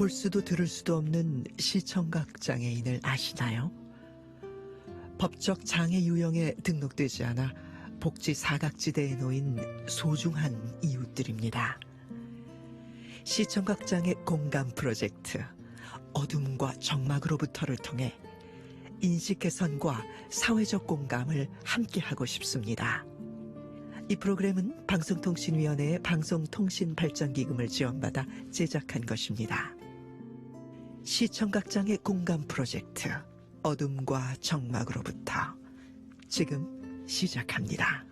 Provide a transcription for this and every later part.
볼 수도 들을 수도 없는 시청각 장애인을 아시나요? 법적 장애 유형에 등록되지 않아 복지 사각지대에 놓인 소중한 이웃들입니다. 시청각 장애 공감 프로젝트 어둠과 정막으로부터를 통해 인식 개선과 사회적 공감을 함께 하고 싶습니다. 이 프로그램은 방송통신위원회의 방송통신발전기금을 지원받아 제작한 것입니다. 시청각장애 공감 프로젝트 어둠과 정막으로부터 지금 시작합니다.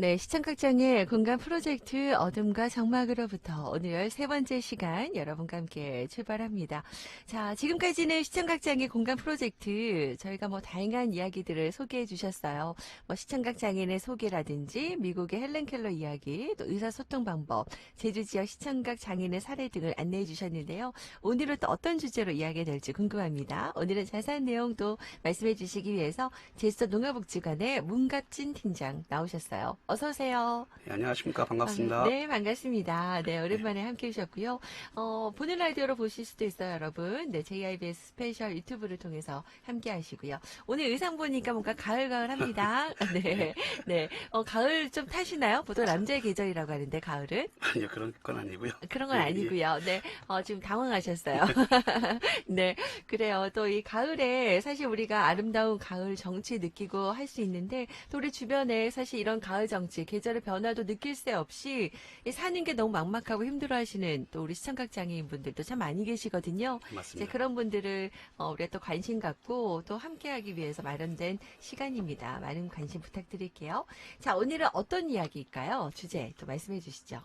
네, 시청각장애 공간 프로젝트 어둠과 정막으로부터 오늘 세 번째 시간 여러분과 함께 출발합니다. 자, 지금까지는 시청각장애 공간 프로젝트 저희가 뭐 다양한 이야기들을 소개해 주셨어요. 뭐 시청각장애인의 소개라든지 미국의 헬렌 켈러 이야기, 또 의사소통 방법, 제주 지역 시청각 장애인의 사례 등을 안내해 주셨는데요. 오늘은 또 어떤 주제로 이야기가 될지 궁금합니다. 오늘은 자세한 내용도 말씀해 주시기 위해서 제주도 농가복지관의 문갑진 팀장 나오셨어요. 어서 오세요. 네, 안녕하십니까 반갑습니다. 아, 네, 반갑습니다. 네, 오랜만에 함께 해주셨고요. 어, 보는 라디오로 보실 수도 있어요, 여러분. 네, JIBS 스페셜 유튜브를 통해서 함께 하시고요. 오늘 의상 보니까 뭔가 가을가을 합니다. 네, 네. 어, 가을 좀 타시나요? 보통 남자의 계절이라고 하는데, 가을은? 아니요 그런 건 아니고요. 그런 건 예, 예. 아니고요. 네, 어, 지금 당황하셨어요. 네, 그래요. 또 이 가을에 사실 우리가 아름다운 가을 정취 느끼고 할 수 있는데 또 우리 주변에 사실 이런 가을 정 치, 계절의 변화도 느낄 새 없이 이 사는 게 너무 막막하고 힘들어하시는 또 우리 시청각 장애인 분들도 참 많이 계시거든요. 이제 맞습니다. 그런 분들을 어, 우리가 또 관심 갖고 또 함께하기 위해서 마련된 시간입니다. 많은 관심 부탁드릴게요. 자, 오늘은 어떤 이야기일까요? 주제 또 말씀해 주시죠.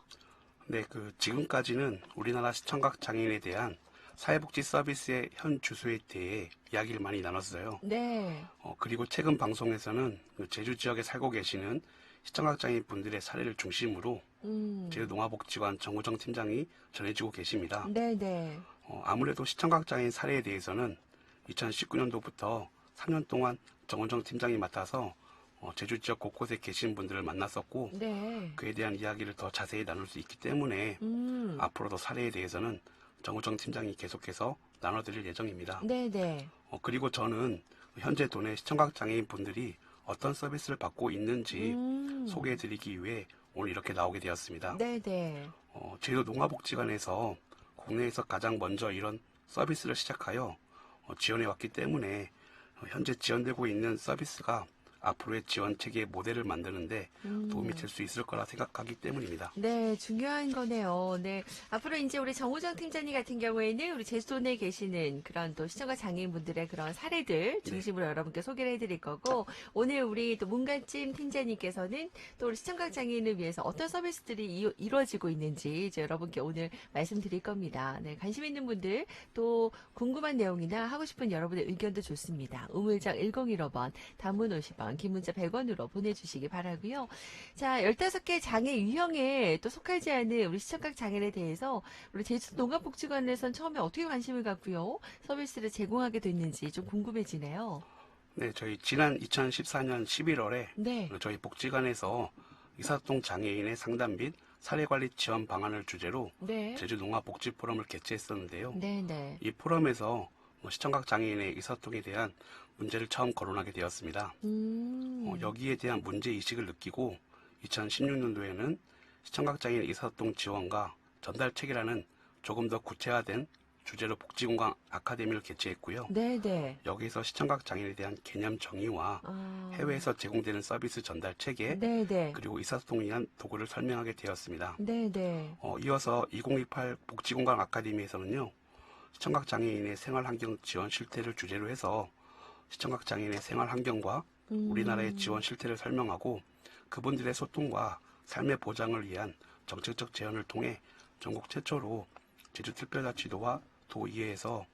네, 그 지금까지는 우리나라 시청각 장애인에 대한 사회복지 서비스의 현 주소에 대해 이야기를 많이 나눴어요. 네. 어, 그리고 최근 방송에서는 그 제주 지역에 살고 계시는 시청각 장애인 분들의 사례를 중심으로 음. 제주 농화복지관 정우정 팀장이 전해지고 계십니다. 네네. 어, 아무래도 시청각 장애인 사례에 대해서는 2019년도부터 3년 동안 정우정 팀장이 맡아서 어, 제주 지역 곳곳에 계신 분들을 만났었고 네. 그에 대한 이야기를 더 자세히 나눌 수 있기 때문에 음. 앞으로도 사례에 대해서는 정우정 팀장이 계속해서 나눠드릴 예정입니다. 네네. 어, 그리고 저는 현재 도내 시청각 장애인 분들이 어떤 서비스를 받고 있는지 음. 소개해드리기 위해 오늘 이렇게 나오게 되었습니다. 네네. 어, 제주 농화복지관에서 국내에서 가장 먼저 이런 서비스를 시작하여 어, 지원해 왔기 때문에 어, 현재 지원되고 있는 서비스가 앞으로의 지원 체계의 모델을 만드는데 음. 도움이 될 수 있을 거라 생각하기 때문입니다. 네, 중요한 거네요. 네. 앞으로 이제 우리 정우정 팀장님 같은 경우에는 우리 내에 계시는 그런 또 시청자 장애인분들의 그런 사례들 중심으로 여러분께 소개를 해드릴 거고, 오늘 우리 또 문관찜 팀장님께서는 또 우리 시청각 장애인을 위해서 어떤 서비스들이 이, 이 루어지고 있는지 이제 여러분께 오늘 말씀드릴 겁니다. 네, 관심 있는 분들 또 궁금한 내용이나 하고 싶은 여러분의 의견도 좋습니다. 우물장 1015번, 단문 50원, 긴 문자 100원으로 보내주시기 바라고요. 자, 15개 장애 유형에 또 속하지 않은 우리 시청각 장애인에 대해서 우리 제주도 농업복지관에선 처음에 어떻게 관심을 갖고요. 서비스를 제공하게 됐는지 좀 궁금해지네요. 네, 저희 지난 2014년 11월에 네. 저희 복지관에서 의사소통 장애인의 상담 및 사례관리 지원 방안을 주제로 네. 제주 농화복지 포럼을 개최했었는데요. 네, 네. 이 포럼에서 뭐 시청각 장애인의 의사소통에 대한 문제를 처음 거론하게 되었습니다. 음. 어, 여기에 대한 문제 의식을 느끼고 2016년도에는 시청각 장애인 의사소통 지원과 전달 체계라는 조금 더 구체화된 주제로 복지공간 아카데미를 개최했고요. 네, 네. 여기서 시청각 장애인에 대한 개념 정의와 아. 해외에서 제공되는 서비스 전달 체계 네, 네. 그리고 의사소통을 위한 도구를 설명하게 되었습니다. 네, 네. 어, 이어서 2028 복지공간 아카데미에서는요, 시청각 장애인의 생활 환경 지원 실태를 주제로 해서 시청각 장애인의 생활 환경과 음. 우리나라의 지원 실태를 설명하고 그분들의 소통과 삶의 보장을 위한 정책적 제안을 통해 전국 최초로 제주특별자치도와 도의회에서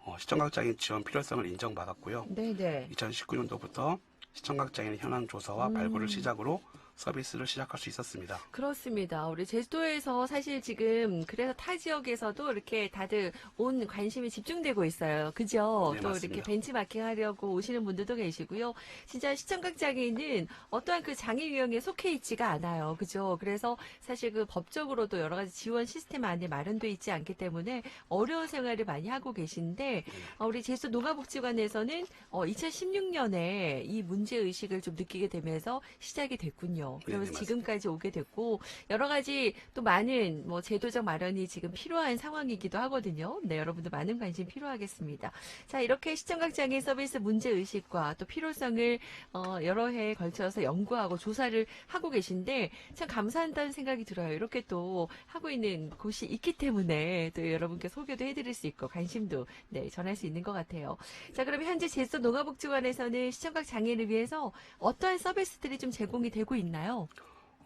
어, 시청각 장애인 지원 필요성을 인정받았고요. 네, 네. 2019년도부터 시청각 장애인 현황 조사와 음. 발굴을 시작으로 서비스를 시작할 수 있었습니다. 그렇습니다. 우리 제주도에서 사실 지금 그래서 타 지역에서도 이렇게 다들 온 관심이 집중되고 있어요. 그죠? 네, 또 맞습니다. 이렇게 벤치마킹 하려고 오시는 분들도 계시고요. 진짜 시청각 장애인은 어떠한 그 장애 유형에 속해 있지가 않아요. 그죠? 그래서 사실 그 법적으로도 여러 가지 지원 시스템 안에 마련돼 있지 않기 때문에 어려운 생활을 많이 하고 계신데 어, 우리 제주도 농가복지관에서는 어, 2016년에 이 문제 의식을 좀 느끼게 되면서 시작이 됐군요. 네, 그러면서 네. 지금까지 오게 됐고 여러 가지 또 많은 뭐 제도적 마련이 지금 필요한 상황이기도 하거든요. 네, 여러분들 많은 관심 필요하겠습니다. 자, 이렇게 시청각 장애 서비스 문제 의식과 또 필요성을 어, 여러 해에 걸쳐서 연구하고 조사를 하고 계신데 참 감사한다는 생각이 들어요. 이렇게 또 하고 있는 곳이 있기 때문에 또 여러분께 소개도 해드릴 수 있고 관심도 네, 전할 수 있는 것 같아요. 자, 그럼 현재 제주도 농가복지관에서는 시청각 장애인을 위해서 어떠한 서비스들이 좀 제공이 되고 있나 요?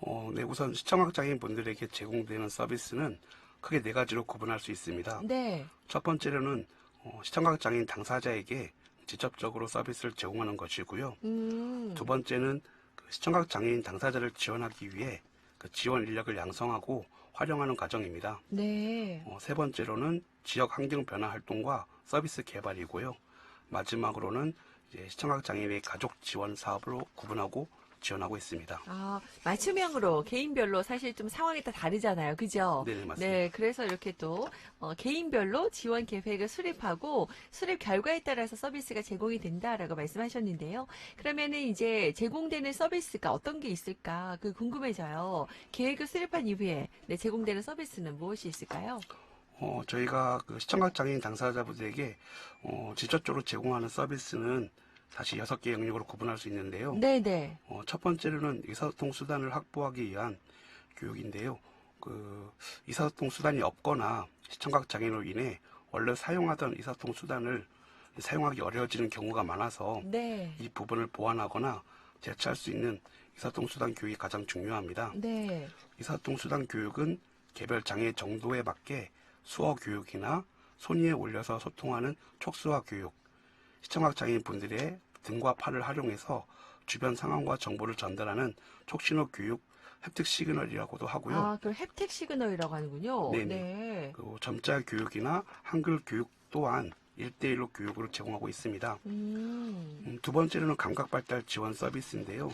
어, 네, 우선 시청각 장애인 분들에게 제공되는 서비스는 크게 네 가지로 구분할 수 있습니다. 네. 첫 번째로는 어, 시청각 장애인 당사자에게 직접적으로 서비스를 제공하는 것이고요. 음. 두 번째는 그 시청각 장애인 당사자를 지원하기 위해 그 지원 인력을 양성하고 활용하는 과정입니다. 네. 어, 세 번째로는 지역 환경 변화 활동과 서비스 개발이고요. 마지막으로는 이제 시청각 장애인의 가족 지원 사업으로 구분하고 지원하고 있습니다. 아, 맞춤형으로 개인별로 사실 좀 상황이 다 다르잖아요. 그죠? 네, 네, 맞습니다. 네, 그래서 이렇게 또 어, 개인별로 지원 계획을 수립하고 수립 결과에 따라서 서비스가 제공이 된다라고 말씀하셨는데요. 그러면은 이제 제공되는 서비스가 어떤 게 있을까 그 궁금해져요. 계획을 수립한 이후에 네, 제공되는 서비스는 무엇이 있을까요? 어, 저희가 그 시청각 장애인 당사자분들에게 어, 직접적으로 제공하는 서비스는 다시 여섯 개 영역으로 구분할 수 있는데요. 네, 네. 어, 첫 번째로는 의사소통 수단을 확보하기 위한 교육인데요. 그 의사소통 수단이 없거나 시청각 장애로 인해 원래 사용하던 의사소통 수단을 사용하기 어려워지는 경우가 많아서 네. 이 부분을 보완하거나 대체할 수 있는 의사소통 수단 교육이 가장 중요합니다. 네. 의사소통 수단 교육은 개별 장애 정도에 맞게 수어 교육이나 손 위에 올려서 소통하는 촉수화 교육, 시청각 장애인 분들의 등과 팔을 활용해서 주변 상황과 정보를 전달하는 촉신호 교육, 햅틱 시그널이라고도 하고요. 아, 그걸 햅텍 시그널이라고 하는군요. 네네. 네. 그리고 점자 교육이나 한글 교육 또한 1대1로 교육을 제공하고 있습니다. 음. 음, 두 번째로는 감각 발달 지원 서비스인데요.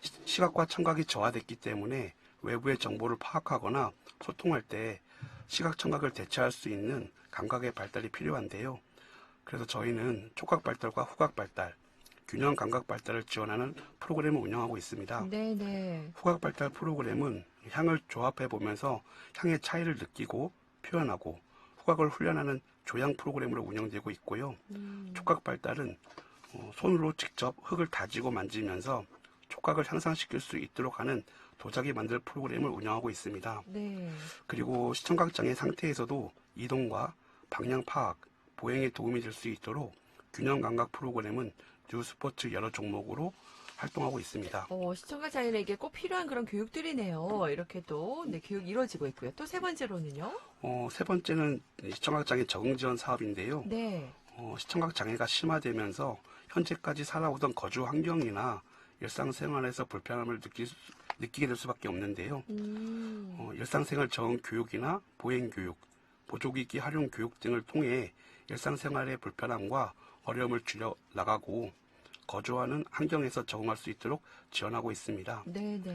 시- 시각과 청각이 저하됐기 때문에 외부의 정보를 파악하거나 소통할 때 시각 청각을 대체할 수 있는 감각의 발달이 필요한데요. 그래서 저희는 촉각 발달과 후각 발달, 균형 감각 발달을 지원하는 프로그램을 운영하고 있습니다. 네, 네. 후각 발달 프로그램은 향을 조합해 보면서 향의 차이를 느끼고 표현하고 후각을 훈련하는 조향 프로그램으로 운영되고 있고요. 음. 촉각 발달은 어, 손으로 직접 흙을 다지고 만지면서 촉각을 향상시킬 수 있도록 하는 도자기 만들 프로그램을 운영하고 있습니다. 네. 그리고 시청각 장애 상태에서도 이동과 방향 파악, 보행에 도움이 될 수 있도록 균형 감각 프로그램은 뉴 스포츠 여러 종목으로 활동하고 있습니다. 어, 시청자 자연에게 꼭 필요한 그런 교육들이네요. 이렇게 또, 네, 교육이 이루어지고 있고요. 또 세 번째로는요? 어, 세 번째는 시청각 장애 적응 지원 사업인데요. 네. 어, 시청각 장애가 심화되면서 현재까지 살아오던 거주 환경이나 일상생활에서 불편함을 느낄 수- 느끼게 될 수밖에 없는데요. 음. 어, 일상생활 적응 교육이나 보행 교육, 보조기기 활용 교육 등을 통해 일상생활의 불편함과 어려움을 줄여 나가고 거주하는 환경에서 적응할 수 있도록 지원하고 있습니다. 네 네.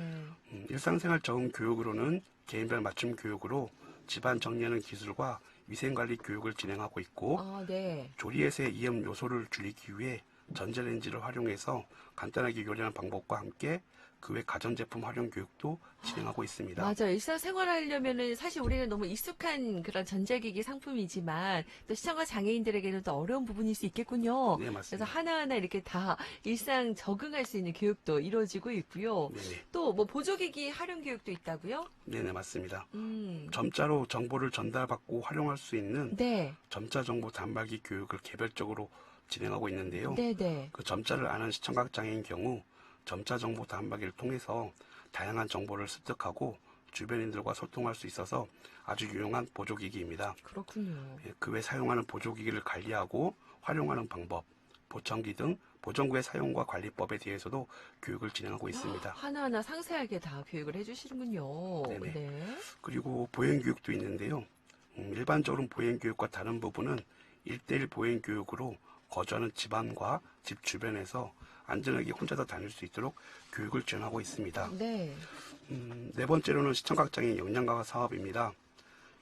음, 일상생활 적응 교육으로는 개인별 맞춤 교육으로 집안 정리하는 기술과 위생관리 교육을 진행하고 있고 아, 네. 조리에서의 이염 요소를 줄이기 위해 전자레인지를 활용해서 간단하게 요리하는 방법과 함께 그 외 가전제품 활용 교육도 진행하고 있습니다. 맞아. 일상생활 하려면은 사실 우리는 너무 익숙한 그런 전자기기 상품이지만 또 시청자 장애인들에게는 또 어려운 부분일 수 있겠군요. 네, 그래서 맞습니다. 하나하나 이렇게 다 일상 적응할 수 있는 교육도 이루어지고 있고요. 네네, 또뭐 보조기기 활용 교육도 있다고요? 네네, 맞습니다. 음. 점자로 정보를 전달받고 활용할 수 있는 네. 점자 정보 단말기 교육을 개별적으로 진행하고 있는데요. 네네. 그 점자를 아는 시청각 장애인 경우 점자 정보 단말기를 통해서 다양한 정보를 습득하고 주변인들과 소통할 수 있어서 아주 유용한 보조기기입니다. 그렇군요. 그 외 사용하는 보조기기를 관리하고 활용하는 방법, 보청기 등 보정구의 사용과 관리법에 대해서도 교육을 진행하고 있습니다. 하나하나 상세하게 다 교육을 해주시는군요. 네네. 네. 그리고 보행교육도 있는데요. 음, 일반적으로 보행교육과 다른 부분은 일대일 보행교육으로 거주하는 집안과 집 주변에서 안전하게 혼자 서 다닐 수 있도록 교육을 지원하고 있습니다. 네. 음, 네 번째로는 시청각장애인 역량강화 사업입니다.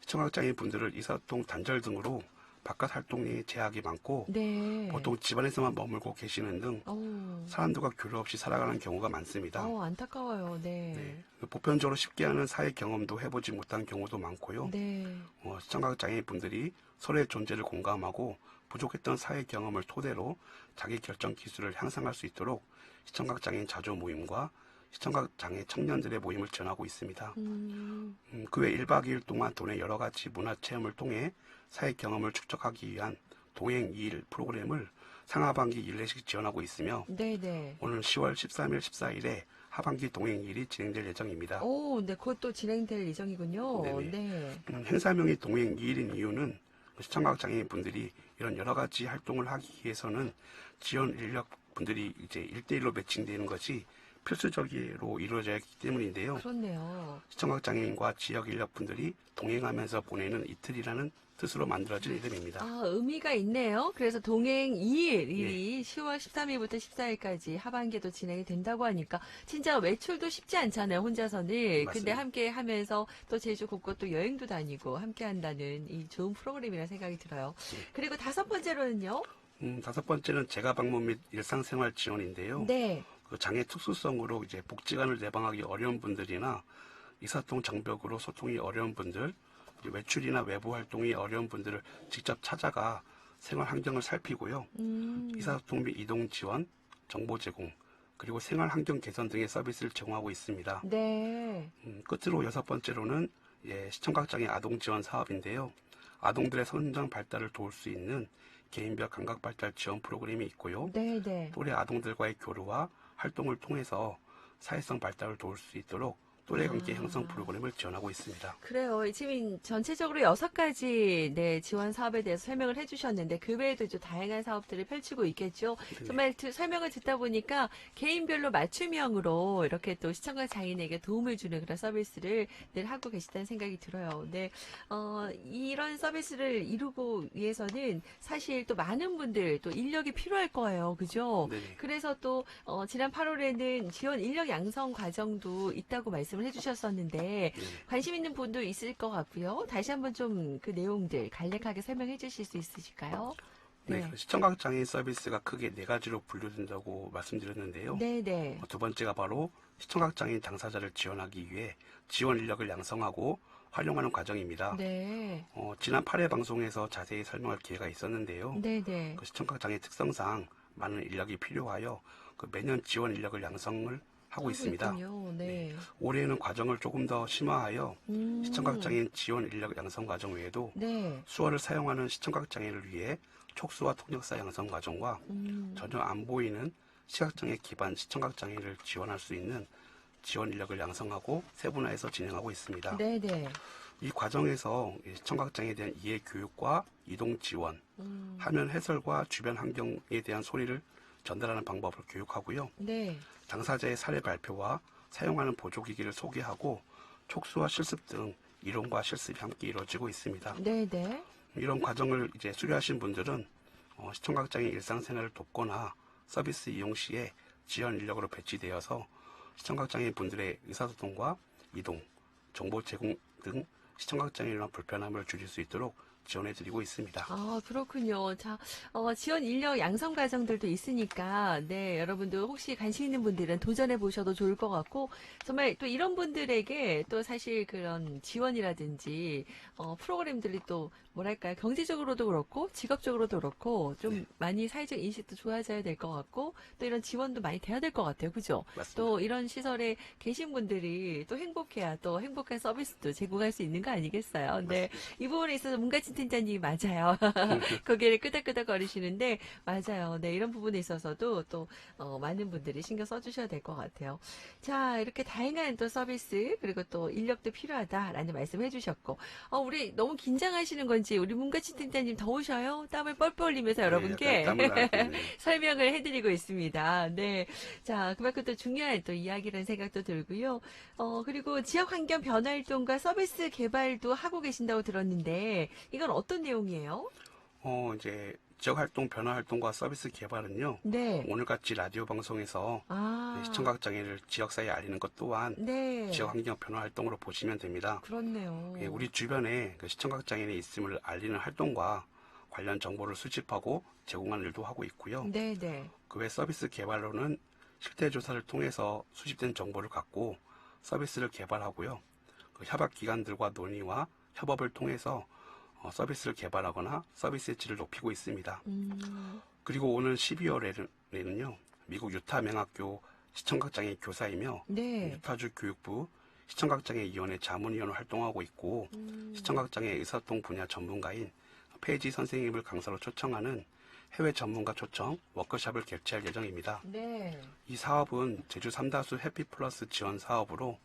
시청각장애인 분들을 이사통 단절 등으로 바깥 활동에 제약이 많고 네. 보통 집안에서만 머물고 계시는 등 어, 사람들과 교류 없이 살아가는 경우가 많습니다. 어, 안타까워요. 네. 네. 보편적으로 쉽게 하는 사회 경험도 해보지 못한 경우도 많고요. 네. 어, 시청각장애인 분들이 서로의 존재를 공감하고 부족했던 사회 경험을 토대로 자기 결정 기술을 향상할 수 있도록 시청각 장애인 자조 모임과 시청각 장애 청년들의 모임을 지원하고 있습니다. 음, 음, 그외 1박 2일 동안 도내 여러 가지 문화 체험을 통해 사회 경험을 축적하기 위한 동행 2일 프로그램을 상하반기 1회씩 지원하고 있으며 네네. 오늘 10월 13일, 14일에 하반기 동행 2일이 진행될 예정입니다. 오, 네, 그것도 진행될 예정이군요. 네네. 네. 음, 행사명이 동행 2일인 이유는 시청각 장애인 분들이 이런 여러 가지 활동을 하기 위해서는 지원 인력 분들이 이제 1대1로 매칭되는 것이 필수적으로 이루어져야 하기 때문인데요. 그렇네요. 시청각 장애인과 지역 인력 분들이 동행하면서 보내는 이틀이라는 뜻으로 만들어진 이름입니다. 아, 의미가 있네요. 그래서 동행 2일, 예. 일이 10월 13일부터 14일까지 하반기도 진행이 된다고 하니까 진짜 외출도 쉽지 않잖아요, 혼자서는. 근데 맞습니다. 함께 하면서 또 제주 곳곳 또 여행도 다니고 함께 한다는 이 좋은 프로그램이라는 생각이 들어요. 예. 그리고 다섯 번째로는요. 음, 다섯 번째는 재가 방문 및 일상생활 지원인데요. 네. 그 장애 특수성으로 이제 복지관을 내방하기 어려운 분들이나 이사통 장벽으로 소통이 어려운 분들, 외출이나 외부 활동이 어려운 분들을 직접 찾아가 생활 환경을 살피고요. 음. 이사소통 및 이동 지원, 정보 제공, 그리고 생활 환경 개선 등의 서비스를 제공하고 있습니다. 네. 음, 끝으로 여섯 번째로는 예, 시청각장애 아동 지원 사업인데요. 아동들의 성장 발달을 도울 수 있는 개인별 감각 발달 지원 프로그램이 있고요. 네, 네. 또래 아동들과의 교류와 활동을 통해서 사회성 발달을 도울 수 있도록 또래 관계 아. 형성 프로그램을 지원하고 있습니다. 그래요. 지금 전체적으로 여섯 가지 네, 지원 사업에 대해서 설명을 해주셨는데 그 외에도 좀 다양한 사업들을 펼치고 있겠죠. 정말 드- 설명을 듣다 보니까 개인별로 맞춤형으로 이렇게 또 시청자 장인에게 도움을 주는 그런 서비스를 늘 하고 계시다는 생각이 들어요. 네, 어, 이런 서비스를 이루고 위해서는 사실 또 많은 분들 또 인력이 필요할 거예요. 그죠? 네네. 그래서 또 어, 지난 8월에는 지원 인력 양성 과정도 있다고 말씀 을 해주셨었는데 네네. 관심 있는 분도 있을 것 같고요. 다시 한번 좀 그 내용들 간략하게 설명해 주실 수 있으실까요? 네, 그 시청각장애인 서비스가 크게 네 가지로 분류된다고 말씀드렸는데요. 네, 네. 어, 두 번째가 바로 시청각장애인 당사자를 지원하기 위해 지원 인력을 양성하고 활용하는 과정입니다. 네. 어, 지난 8회 방송에서 자세히 설명할 기회가 있었는데요. 네, 네. 그 시청각장애 특성상 많은 인력이 필요하여 그 매년 지원 인력을 양성을 하고 있습니다. 있군요. 네. 올해는 과정을 조금 더 심화하여 음. 시청각 장애인 지원 인력 양성 과정 외에도 네. 수어를 사용하는 시청각 장애를 위해 촉수와 통역사 양성 과정과 음. 전혀 안 보이는 시각장애 기반 시청각 장애를 지원할 수 있는 지원 인력을 양성하고 세분화해서 진행하고 있습니다. 네, 네. 이 과정에서 이 시청각 장애에 대한 이해 교육과 이동 지원, 음. 화면 해설과 주변 환경에 대한 소리를 전달하는 방법을 교육하고요. 네. 당사자의 사례 발표와 사용하는 보조기기를 소개하고 촉수와 실습 등 이론과 실습이 함께 이루어지고 있습니다. 네, 네. 이런 과정을 이제 수료하신 분들은 어, 시청각장애 일상생활을 돕거나 서비스 이용 시에 지원 인력으로 배치되어서 시청각장애 분들의 의사소통과 이동, 정보 제공 등 시청각장애로 인한 불편함을 줄일 수 있도록 지원해드리고 있습니다. 아, 그렇군요. 자, 어, 지원 인력 양성 과정들도 있으니까, 네, 여러분도 혹시 관심 있는 분들은 도전해 보셔도 좋을 것 같고, 정말 또 이런 분들에게 또 사실 그런 지원이라든지, 어, 프로그램들이 또, 뭐랄까요, 경제적으로도 그렇고, 직업적으로도 그렇고, 좀 네. 많이 사회적 인식도 좋아져야 될 것 같고, 또 이런 지원도 많이 돼야 될 것 같아요. 그죠? 맞습니다. 또 이런 시설에 계신 분들이 또 행복해야 또 행복한 서비스도 제공할 수 있는 거 아니겠어요? 네. 이 부분에 있어서 뭔가 진짜 팀장님이 맞아요. 고개를 끄덕끄덕 거리시는데 맞아요. 네, 이런 부분에 있어서도 또 어, 많은 분들이 신경 써주셔야 될 것 같아요. 자, 이렇게 다양한 또 서비스 그리고 또 인력도 필요하다라는 말씀 해 주셨고 어, 우리 너무 긴장하시는 건지 우리 문가치 팀장님 더우셔요? 땀을 뻘뻘 흘리면서 여러분께 네, 나고 있네요. 설명을 해드리고 있습니다. 네. 자, 그만큼 또 중요한 또 이야기라는 생각도 들고요. 어, 그리고 지역 환경 변화 활동과 서비스 개발도 하고 계신다고 들었는데, 이건 어떤 내용이에요? 어, 이제 지역 활동 변화 활동과 서비스 개발은요. 네. 오늘같이 라디오 방송에서 아. 시청각 장애를 지역사회에 알리는 것 또한 네. 지역 환경 변화 활동으로 보시면 됩니다. 그렇네요. 예, 우리 주변에 그 시청각 장애인의 있음을 알리는 활동과 관련 정보를 수집하고 제공하는 일도 하고 있고요. 네 네. 그 외 서비스 개발로는 실태 조사를 통해서 수집된 정보를 갖고 서비스를 개발하고요. 그 협약 기관들과 논의와 협업을 통해서 어, 서비스를 개발하거나 서비스의 질을 높이고 있습니다. 음, 그리고 오는 12월에는요, 미국 유타 명학교 시청각장애 교사이며 네. 유타주 교육부 시청각장애 위원회 자문위원을 활동하고 있고 음, 시청각장애 의사소통 분야 전문가인 페이지 선생님을 강사로 초청하는 해외 전문가 초청 워크숍을 개최할 예정입니다. 네. 이 사업은 제주 삼다수 해피플러스 지원 사업으로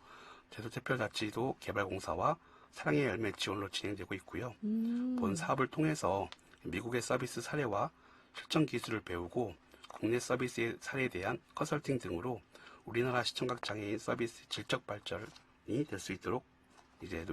제주대표자치도 개발공사와 사랑의 열매 지원으로 진행되고 있고요. 음, 본 사업을 통해서 미국의 서비스 사례와 실전 기술을 배우고 국내 서비스의 사례에 대한 컨설팅 등으로 우리나라 시청각 장애인 서비스 질적 발전이 될 수 있도록 이제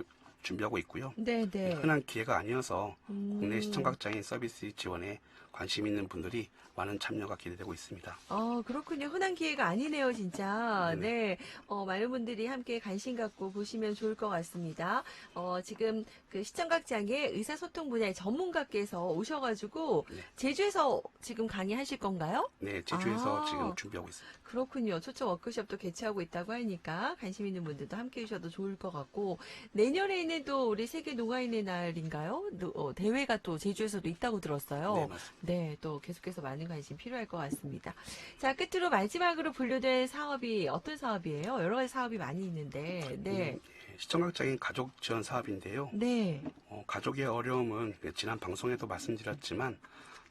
준비하고 있고요. 네네. 흔한 기회가 아니어서 음. 국내 시청각 장애인 서비스 지원에 관심 있는 분들이 많은 참여가 기대되고 있습니다. 어, 그렇군요. 흔한 기회가 아니네요, 진짜. 네. 네. 어, 많은 분들이 함께 관심 갖고 보시면 좋을 것 같습니다. 어, 지금 그 시청각장애 의사소통 분야의 전문가께서 오셔가지고 네. 제주에서 지금 강의하실 건가요? 네, 제주에서 아. 지금 준비하고 있습니다. 그렇군요. 초청 워크숍도 개최하고 있다고 하니까 관심 있는 분들도 함께 해주셔도 좋을 것 같고 내년에는 또 우리 세계 농아인의 날인가요? 노- 어, 대회가 또 제주에서도 있다고 들었어요. 네, 맞습니다. 네, 또 계속해서 많은 관심 필요할 것 같습니다. 자, 끝으로 마지막으로 분류된 사업이 어떤 사업이에요? 여러 가지 사업이 많이 있는데, 네. 음, 예, 시청각 장애인 가족 지원 사업인데요. 네. 어, 가족의 어려움은 지난 방송에도 말씀드렸지만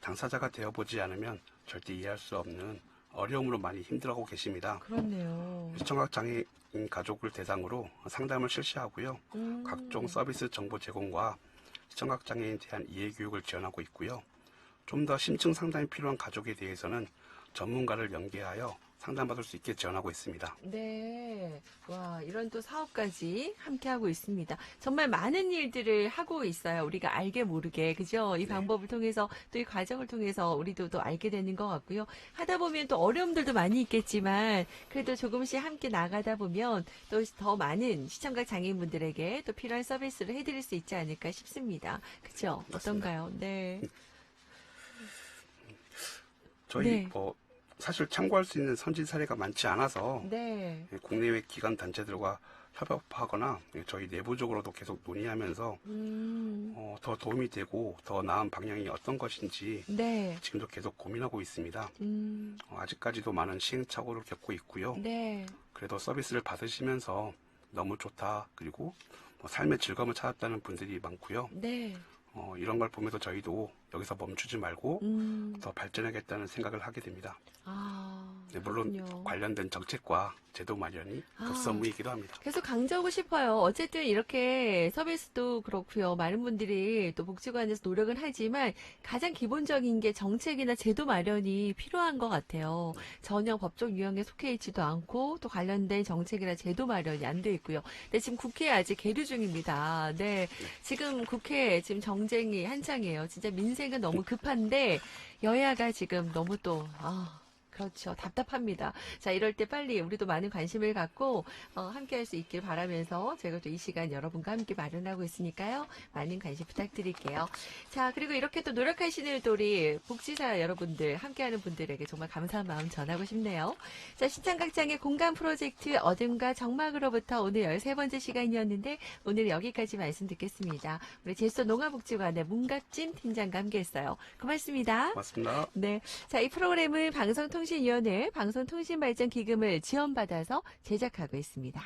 당사자가 되어보지 않으면 절대 이해할 수 없는 어려움으로 많이 힘들어하고 계십니다. 그렇네요. 시청각 장애인 가족을 대상으로 상담을 실시하고요. 음, 각종 서비스 정보 제공과 시청각 장애인에 대한 이해 교육을 지원하고 있고요. 좀 더 심층 상담이 필요한 가족에 대해서는 전문가를 연계하여 상담받을 수 있게 지원하고 있습니다. 네. 와, 이런 또 사업까지 함께하고 있습니다. 정말 많은 일들을 하고 있어요. 우리가 알게 모르게. 그죠? 이 네. 방법을 통해서 또 이 과정을 통해서 우리도 또 알게 되는 것 같고요. 하다 보면 또 어려움들도 많이 있겠지만 그래도 조금씩 함께 나가다 보면 또 더 많은 시청각 장애인분들에게 또 필요한 서비스를 해드릴 수 있지 않을까 싶습니다. 그죠? 어떤가요? 네. 저희 네. 뭐 사실 참고할 수 있는 선진 사례가 많지 않아서 네. 예, 국내외 기관 단체들과 협업하거나 예, 저희 내부적으로도 계속 논의하면서 음, 어, 더 도움이 되고 더 나은 방향이 어떤 것인지 네. 지금도 계속 고민하고 있습니다. 음, 어, 아직까지도 많은 시행착오를 겪고 있고요. 네. 그래도 서비스를 받으시면서 너무 좋다 그리고 뭐 삶의 즐거움을 찾았다는 분들이 많고요. 네. 어, 이런 걸 보면서 저희도 여기서 멈추지 말고 음, 더 발전하겠다는 생각을 하게 됩니다. 아, 네, 물론 그렇군요. 관련된 정책과 제도 마련이 아. 급선무이기도 합니다. 계속 강조하고 싶어요. 어쨌든 이렇게 서비스도 그렇고요. 많은 분들이 또 복지관에서 노력은 하지만 가장 기본적인 게 정책이나 제도 마련이 필요한 것 같아요. 전혀 법적 유형에 속해 있지도 않고 또 관련된 정책이나 제도 마련이 안 돼 있고요. 근데 지금 국회에 아직 계류 중입니다. 네. 지금 국회 지금 정쟁이 한창이에요. 진짜 민생은 너무 급한데 여야가 지금 너무 또, 아, 그렇죠. 답답합니다. 자, 이럴 때 빨리 우리도 많은 관심을 갖고 어, 함께 할 수 있길 바라면서 제가 또 이 시간 여러분과 함께 마련하고 있으니까요. 많은 관심 부탁드릴게요. 자, 그리고 이렇게 또 노력하시는 또 우리 복지사 여러분들, 함께하는 분들에게 정말 감사한 마음 전하고 싶네요. 자, 신창각장의 공간 프로젝트 어둠과 정막으로부터 오늘 13번째 시간이었는데 오늘 여기까지 말씀 듣겠습니다. 우리 제수 농화복지관의 문갑진 팀장과 함께 했어요. 고맙습니다. 고맙습니다. 네. 자, 이 프로그램은 방송통신위원회 방송통신발전기금을 지원받아서 제작하고 있습니다.